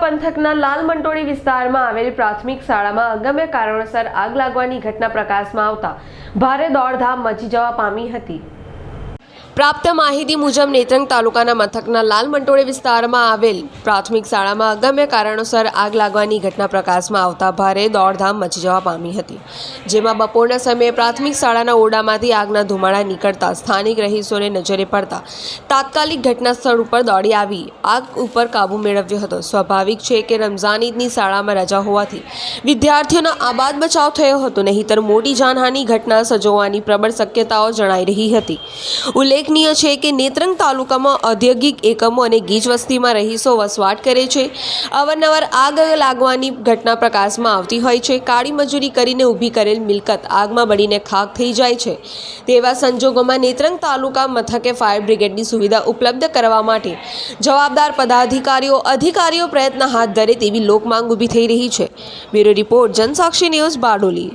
પંથકના લાલ મંટોળી વિસ્તારમાં આવેલી પ્રાથમિક શાળામાં અગમ્ય કારણોસર આગ લાગવાની ઘટના પ્રકાશમાં આવતા ભારે દોડધામ મચી જવા પામી હતી. પ્રાપ્ત માહિતી મુજબ નેત્રંગ તાલુકાના મથકના લાલ મંટોળી વિસ્તારમાં આવેલ પ્રાથમિક શાળામાં અગમ્ય કારણોસર આગ લાગવાની ઘટના પ્રકાશમાં આવતા ભારે દોડધામ મચી જવા પામી હતી. જેમાં બપોરના સમયે પ્રાથમિક શાળાના ઓરડામાંથી આગના ધુમાડા નીકળતા સ્થાનિક રહીશોને નજરે પડતા તાત્કાલિક ઘટના સ્થળ ઉપર દોડી આવી. આગ ઉપર કાબૂ મેળવ્યો હતો. સ્વાભાવિક છે કે રમઝાન ઈદની શાળામાં રજા હોવાથી વિદ્યાર્થીઓનો આબાદ બચાવ થયો હતો. નહીંતર મોટી જાનહાની ઘટના સજોવાની પ્રબળ શક્યતાઓ જણાઈ રહી હતી. ઉલ્લેખનીય છે કે નેત્રંગ તાલુકામાં ઔદ્યોગિક એકમો અને ગીચ વસ્તીમાં રહીશો વસવાટ કરે છે. અવારનવાર આગ લાગવાની ઘટના પ્રકાશમાં આવતી હોય છે. કાળી મજૂરી કરીને ઊભી કરેલ મિલકત આગમાં બળીને ખાક થઈ જાય છે. તેવા સંજોગોમાં નેત્રંગ તાલુકા મથકે ફાયર બ્રિગેડની સુવિધા ઉપલબ્ધ કરવા માટે જવાબદાર પદાધિકારીઓ, અધિકારીઓ પ્રયત્ન હાથ ધરે તેવી લોકમાંગ ઊભી થઈ રહી છે. Bureau report Jansakshi news Bardoli.